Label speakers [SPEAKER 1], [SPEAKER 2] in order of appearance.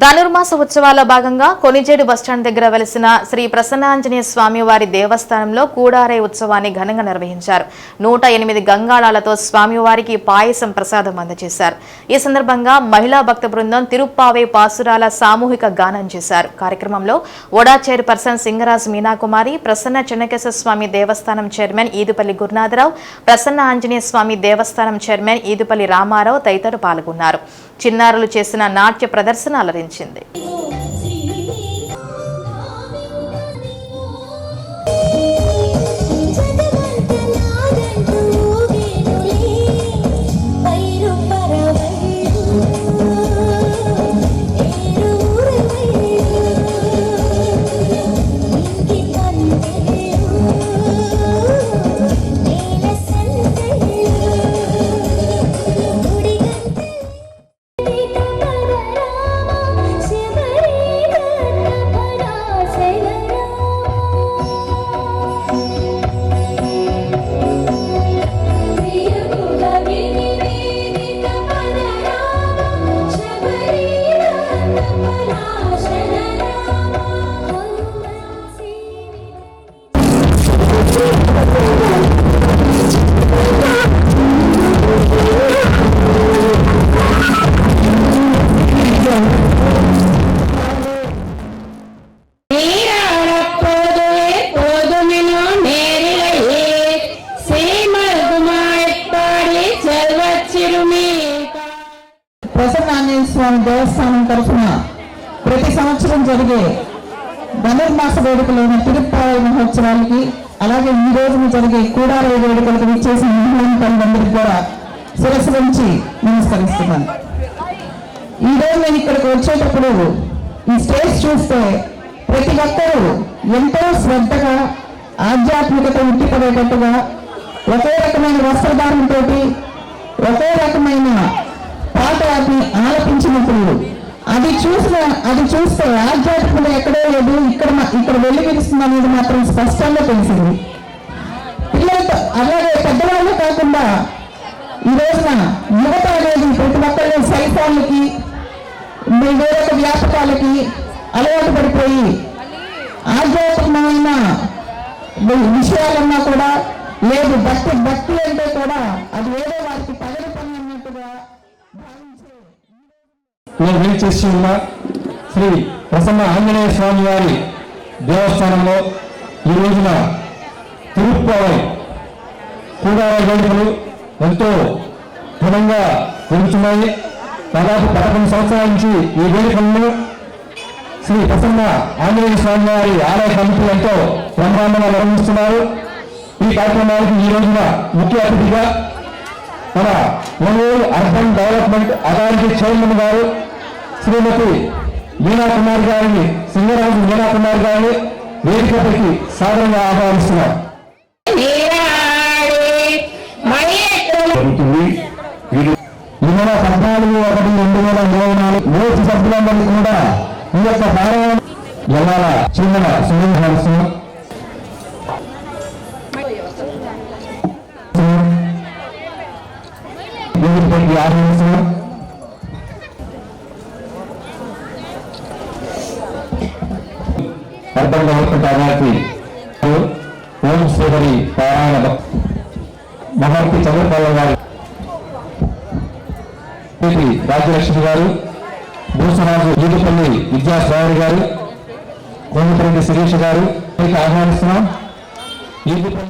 [SPEAKER 1] ధనుర్మాస ఉత్సవాల్లో భాగంగా కొనిజేడు బస్టాండ్ దగ్గర వెలిసిన శ్రీ ప్రసన్నాంజనేయ స్వామి వారి దేవస్థానంలో కూడారే ఉత్సవాన్ని ఘనంగా నిర్వహించారు. నూట ఎనిమిది గంగాళాలతో స్వామివారికి పాయసం ప్రసాదం అందజేశారు. ఈ సందర్భంగా మహిళా భక్త బృందం తిరుప్పావే పాసురాల సామూహిక గానం చేశారు. కార్యక్రమంలో ఒడా చైర్పర్సన్ సింగరాజ్ మీనాకుమారి ప్రసన్న చెన్నకేశ్వర స్వామి దేవస్థానం చైర్మన్ ఈదుపల్లి గురునాథరావు ప్రసన్న ఆంజనేయ స్వామి దేవస్థానం చైర్మన్ ఈదుపల్లి రామారావు తదితరులు పాల్గొన్నారు. చిన్నారులు చేసిన నాట్య ప్రదర్శన అలరించింది
[SPEAKER 2] 很轻
[SPEAKER 3] 的 ప్రసన్నాంజనేయ స్వామి దేవస్థానం తరఫున ప్రతి సంవత్సరం జరిగే ధనుర్మాస వేడుకలైన తిరుప్పాయి మహోత్సవానికి అలాగే ఈ రోజున జరిగే కూడారాయి వేడుకలకు విచ్చేసిన మహిళలను తల్లిదండ్రులకు కూడా శిరస్సు నుంచి నమస్కరిస్తున్నాను. ఈరోజు నేను ఇక్కడికి వచ్చేటప్పుడు ఈ స్టేజ్ చూస్తే ప్రతి ఒక్కరూ ఎంతో శ్రద్ధగా ఆధ్యాత్మికత ఉట్టిపడేటట్టుగా ఒకే రకమైన వస్త్రధారణతోటి ఒకే రకమైన పాటని ఆలపించినప్పుడు అది చూసిన అది చూస్తే ఆధ్యాత్మికత ఎక్కడో లేదు ఇక్కడ ఇక్కడ వెళ్ళి విరుస్తుంది అనేది మాత్రం స్పష్టంగా తెలిసింది పిల్లలతో అలాగే పెద్దవాళ్ళు కాకుండా ఈ రోజున యువత అనేది ప్రతి ఒక్కళ్ళు సెల్ ఫోన్లకి మీ వేరొక వ్యాపకాలకి అలవాటు పడిపోయి ఆధ్యాత్మికమైన విషయాలన్నా కూడా లేదు. భక్తి భక్తి అంటే కూడా అది
[SPEAKER 4] నేను వేచేసి ఉన్న? శ్రీ ప్రసన్న ఆంజనేయ స్వామి వారి దేవస్థానంలో ఈ రోజున తిరుప్పావై కూడార వేడుకలు ఎంతో ఘనంగా జరుగుతున్నాయి. దాదాపు పదకొండు సంవత్సరాల నుంచి ఈ వేడుకలను శ్రీ ప్రసన్న ఆంజనేయ స్వామి వారి ఆలయ కమిటీ ఎంతో బ్రహ్మాండంగా నిర్వహిస్తున్నారు. ఈ కార్యక్రమానికి ఈ రోజున ముఖ్య అతిథిగా మన Ongole urban development authority chairman గారు శ్రీమతి మీనా కుమార్ గారిని సింగరాజు మీనా కుమార్ గారిని వేదికపైకి సాధారణంగా ఆహ్వానిస్తున్నారు పద్నాలుగు ఒకటి రెండు వేల ఇరవై నాలుగు మూడు సభ్యులందరికీ కూడా ఈ యొక్క పారాయణ జిల్లాల చిన్న సుమీహాల్సింది ఆహ్వానిస్తున్నాం. అర్బన్ డెవలప్మెంట్ అథారిటీ ఓం శ్రీహరి పారాయణ భక్- మహర్షి చంద్రపాల గారు. రాజ్యలక్ష్మి గారు భూసరాజు ఈదుపల్లి విద్యాసాగర్ గారు కోమటిరెడ్డి శిరీష్ గారు ఆహ్వానిస్తున్నాం. ఈదుపల్లి